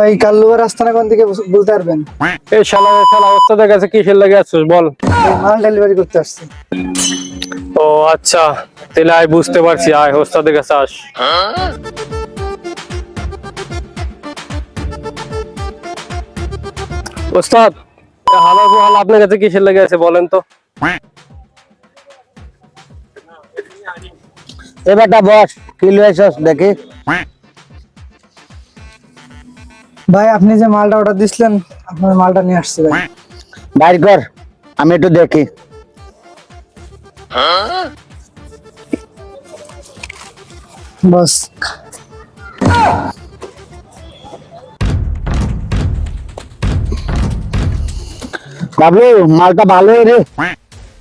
ভাই কাল্লুয়া রাস্তানা কোন দিকে বলতে পারবেন? এই শালা শালা ওস্তাদের কাছে কিসের লাগে আসছিস বল। মাল ডেলিভারি করতে আসছি। ও আচ্ছা। তাহলে আয় বুঝতে পারছি আয় ওস্তাদের কাছে আস। ওস্তাদ হালার বহাল আপনার কাছে কিসের লাগে আছে বলেন তো। এবারটা বস কি লইছস দেখি। ভাই আপনি যে মালটা অর্ডার দিছিলেন আপনার মালটা নিয়ে আসছি ভাই। বাইর কর আমি একটু দেখি। বস। বাবলু মালটা ভালোই রে।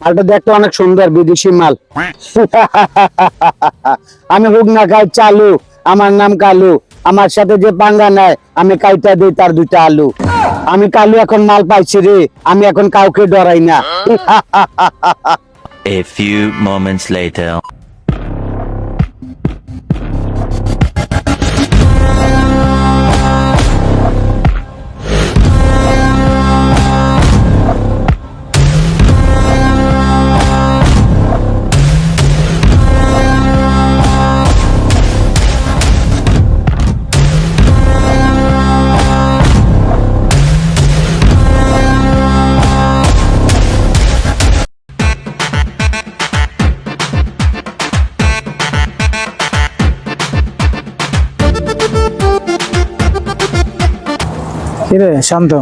মালটা দেখতে অনেক সুন্দর বিদেশি মাল। আমি হুক না খাই চালু। আমার নাম কালু। আমার সাথে যে পাঙ্গা নেয়, আমি কাইটা দিই তার দুইটা আলু আমি কালু এখন মাল পাইছি রে, আমি এখন কাউকে ডরাই না A few moments later. কিরে শান্ত?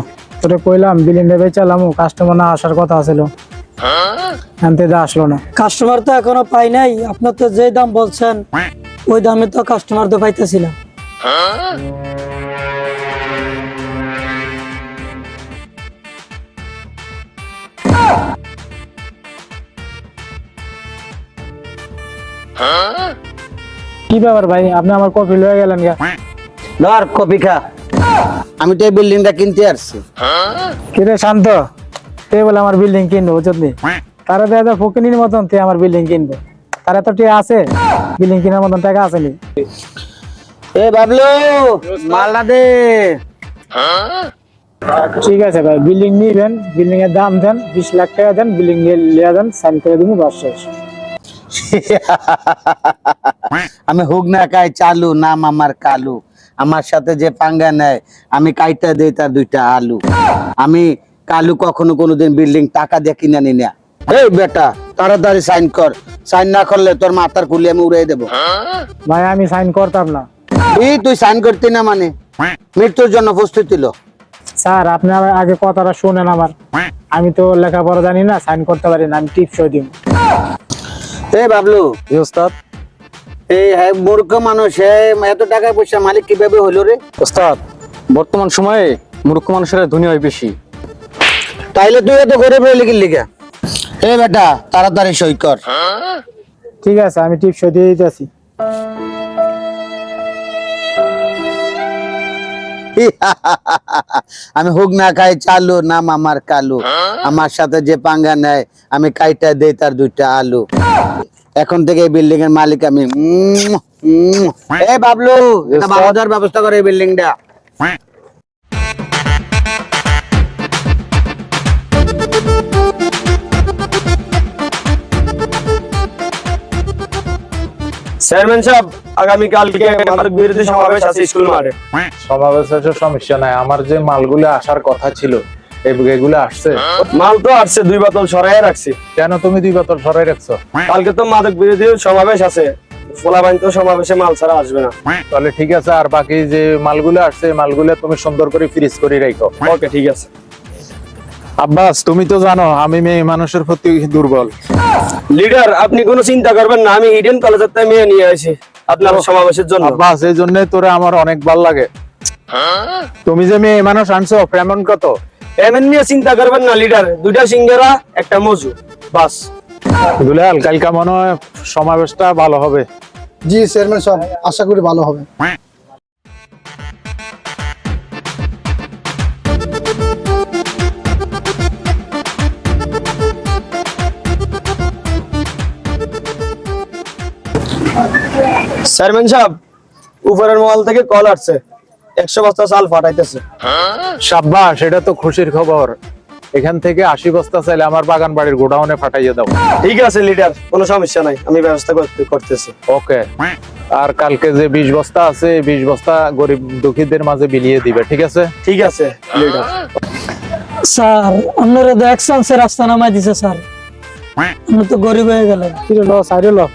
তোরে কইলাম বিলিং দেবে চালামু কাস্টমার না আসার কথা ছিল আনতে দা আসলো না। কাস্টমার তো এখনও পাই নাই আপনার তো যে দাম বলছেন ওই দামে তো কাস্টমার তো পাইতেছি না কি ব্যাপার ভাই? আপনি আমার কপি লয়ে গেলেন গা। ধর কপি খা। আমি তো এই বিল্ডিংটা কিনতে আসছি। কিরে শান্ত? তে বলে আমার বিল্ডিং কিনবো বুঝলি তারা ফকিনির মতন তে আমার বিল্ডিং কিনবে। তারা তো টিয়া আছে বিল্ডিং কেনার মতন টাকা আসেনি এ বাবলু মালটা দে। ঠিক আছে ভাই বিল্ডিং নিবেন বিল্ডিং এর দাম দেন বিশ লাখ টাকা দেন বিল্ডিং নিয়ে লিয়ে দেন সাইন করে দিব বাস শেষ। আমি হুক না কাই চালু নাম আমার কালু। আমার সাথে যে পাঙ্গা নেয় আমি কাইটা দিই তার দুইটা আলু। আমি কালু কখনো কোনোদিন বিল্ডিং টাকা দিয়ে কিনে নি না। এই বেটা তাড়াতাড়ি সাইন কর। সাইন না করলে তোর মাথার খুলি আমি উড়াই দেবো। ভাই আমি সাইন করতাম না। এই তুই সাইন করতি না মানে? মৃত্যুর জন্য প্রস্তুতি লো। স্যার আপনি আমার আগে কথাটা শুনেন আমার। আমি তো লেখাপড়া জানি না সাইন করতে পারি না আমি টিপস দিব এ বাবলু। ওস্তাদ। এই হ্যাঁ মূর্খ মানুষ হ্যাঁ এত টাকা পয়সা মালিক কীভাবে হলো রে? ওস্তাদ বর্তমান সময়ে মূর্খ মানুষের দুনিয়ায় বেশি। তাইলে তুই এত গরিব রইলি কি লিগা? এ বেটা তাড়াতাড়ি সই কর। ঠিক আছে আমি টিপস দিয়ে দিতেছি। আমি হুক না খাই চালু নাম আমার কালু। আমার সাথে যে পাঙ্গা নেয় আমি কাইটা দেই তার দুইটা আলু। এখন থেকে এই বিল্ডিং এর মালিক আমি। বাবলু এটা বারো ব্যবস্থা করে এই বিল্ডিংটা চেয়ারম্যান সাহেব আগামী মাদক বিরোধী সমাবেশ আছে স্কুল মাঠে। সমাবেশের সমস্যা নাই। আমার যে মালগুলো আসার কথা ছিল এগুলো আসছে। মাল তো আসছে দুই বোতল সরাই রাখছি। কেন তুমি দুই বোতল সরাই রাখছো? কালকে তো মাদক বিরোধী সমাবেশ আছে। ফোলাবাইন তো সমাবেশে মাল ছাড়া আসবে না। তাহলে ঠিক আছে আর বাকি যে মালগুলো আসছে মালগুলো তুমি সুন্দর করে ফ্রিজ করে রাখো ওকে ঠিক আছে। আব্বাস তুমি তো জানো আমি মেয়ে মানুষের প্রতি দুর্বল। লিডার আপনি কোনো চিন্তা করবেন না আমি ইডেন কলেজের থেকে মেয়ে নিয়ে আসি আপনার সমাবেশের জন্য। আব্বাস এই জন্য তোরে আমার অনেক ভালো লাগে। তুমি যে মেয়ে মানুষ আনছো পেমেন্ট কত? এমন নিয়ে চিন্তা করবেন না লিডার দুইটা সিঙ্গারা একটা মজু বাস। দুলাল কালকা মনে হয় সমাবেশটা ভালো হবে। জি চেয়ারম্যান সব আশা করি ভালো হবে। চেয়ারম্যান সাহেব উপরের মহল থেকে কল আসছে। একশো বস্তা চাল ফাটাইতেছে। সাব্বাস সেটা তো খুশির খবর। এখান থেকে আশি বস্তা চাইলে আমার বাগান বাড়ির গোডাউনে ফাটাইয়ে দাও। ঠিক আছে লিডার কোনো সমস্যা নাই আমি ব্যবস্থা করতেছি। ওকে। আর কালকে যে বিশ বস্তা আছে বিশ বস্তা গরিব দুঃখীদের মাঝে বিলিয়ে দিবে ঠিক আছে? ঠিক আছে লিডার। স্যার আপনারা তো এক চান্সে রাস্তা নামাই দিছে স্যার। আপনি তো গরিব হয়ে গেলেন। কিরে লো সাইডে লো।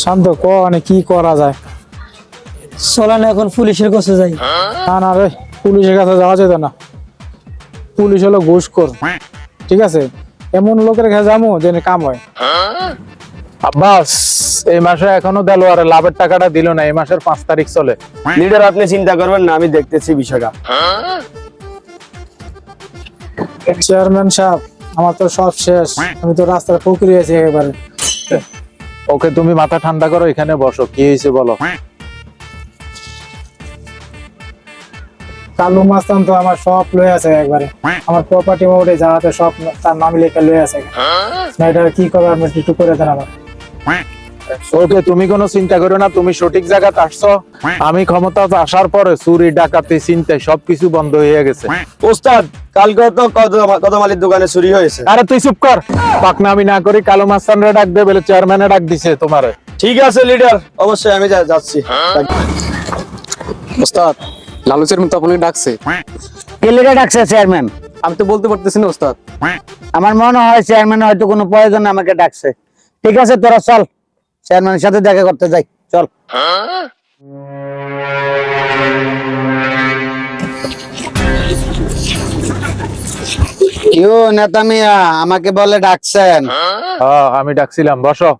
শান্ত ক মানে কি করা যায়? চলেন এখন পুলিশের কাছে যাই। না না রে পুলিশের কাছে যাওয়া যেত না। পুলিশ হলো ঘুষখোর ঠিক আছে? এমন লোকের কাছে যাব যে কাম হয়। আব্বাস এই মাসে এখনও দেলোয়ারে লাভের টাকাটা দিল না এই মাসের পাঁচ তারিখ চলে। লিডার আপনি চিন্তা করবেন না আমি দেখতেছি বিষয়টা। চেয়ারম্যান সাহেব আমার তো সব শেষ। আমি তো রাস্তার পুকুরি আছি একেবারে। ওকে তুমি মাথা ঠান্ডা করো এখানে বসো। কি হয়েছে বলো? কালু মাস্তান তো আমার সব লয়ে আছে একবারে। আমার প্রপার্টি মোটে যা আছে সব তার নাম লিখে লয়ে আছে। এটা কি করবে আপনি একটু করে দেন আমার ওকে তুমি কোনো চিন্তা করো না তুমি সঠিক জায়গাতে আসছো। আমি ক্ষমতা আসার পরে চুরি ডাকাতি চিন্তায় সবকিছু বন্ধ হয়ে গেছে। ওস্তাদ কালকে তো কদমালির দোকানে চুরি হয়েছে। আরে তুই চুপ কর। পাকনামি না করি কালো মাস্তানরে ডাক দে বলে চেয়ারম্যানে ডাক দিছে তোমারে। ঠিক আছে লিডার অবশ্যই আমি যাচ্ছি। ওস্তাদ লালু চেয়ারম্যান তো আপনাকে ডাকছে। কেলিটা ডাকছে চেয়ারম্যান? আমি তো বলতে পারতেছি না ওস্তাদ। আমার মনে হয় চেয়ারম্যান হয়তো কোনো প্রয়োজনে আমাকে ডাকছে। ঠিক আছে তোরা চল। চেয়ারম্যানের সাথে দেখা করতে যাই। চল। কেউ নেতা মিয়া আমাকে বলে ডাকছেন। হ্যাঁ আমি ডাকছিলাম বসো।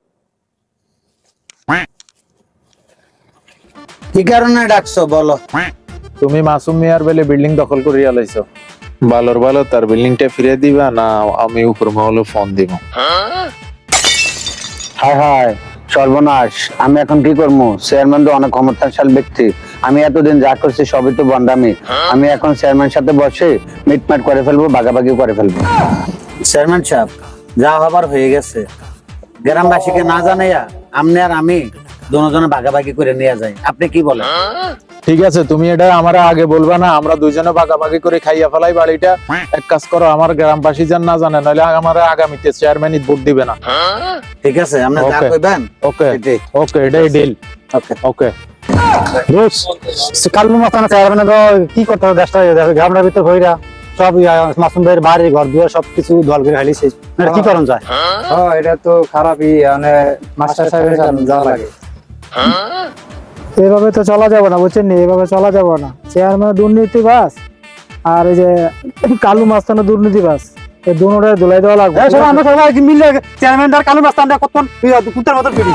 কি কারণে ডাকছো বলো? তুমি মাসুম মিয়ার বেলে বিল্ডিং দখল করিয়া লাইছো। ভালোর ভালো তার বিল্ডিংটা ফিরে দিবা, না আমি উপর মহলে ফোন দিব হায় হায় সর্বনাশ, আমি এখন কি করব চেয়ারম্যান তো অনেক ক্ষমতাশাল ব্যক্তি। আমি এতদিন যা করছি সবই তো বন্দামি। আমি এখন চেয়ারম্যান সাথে বসে মিটমাট করে ফেলব বাগাবাগি করে ফেলব। চেয়ারম্যান সাহেব, যা হবার হয়ে গেছে। গ্রামবাসীকে না জানাইয়া আপনি আর আমি দুজনে ভাগাভাগি করে নিয়ে যাই। আপনি কি বলেন? ঠিক আছে তুমি এটা আমার আগে বলবা না আমরা দুইজনে ভাগাভাগি করে খাইয়া ফেলাই বাড়িটা। এক কাজ করো আমার গ্রামবাসী যেন না জানে নাহলে আমার আগামীতে চেয়ারম্যান ভোট দিবে না। ঠিক আছে আপনি যা. কইবেন ওকে ওকে এটাই ডিল ওকে ওকে কালু মাস্তান চেয়ারম্যান কি করতে হবে? দেশটা গ্রামের ভিতর হইরা সব মাসুম ভাইয়ের বাড়ি ঘর দুয়ার দল করে হালিছে কি করণ যায়? হ্যাঁ এটা তো খারাপই মানে মাস্টার সাহেবের লাগে। এভাবে তো চলা যাবে না বুঝছেন নি? এভাবে চলা যাবে না। চেয়ারম্যান দুর্নীতি বাস আর এই যে কালু মাস্তানো দুর্নীতিবাস এই দুটোটাই ধুলাই দেওয়া লাগবে। আমরা সবাই মিলে চেয়ারম্যান আর কালু মাস্তানটা কত কুত্তার মতো ফিরি।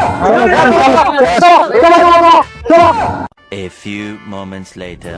A few moments later.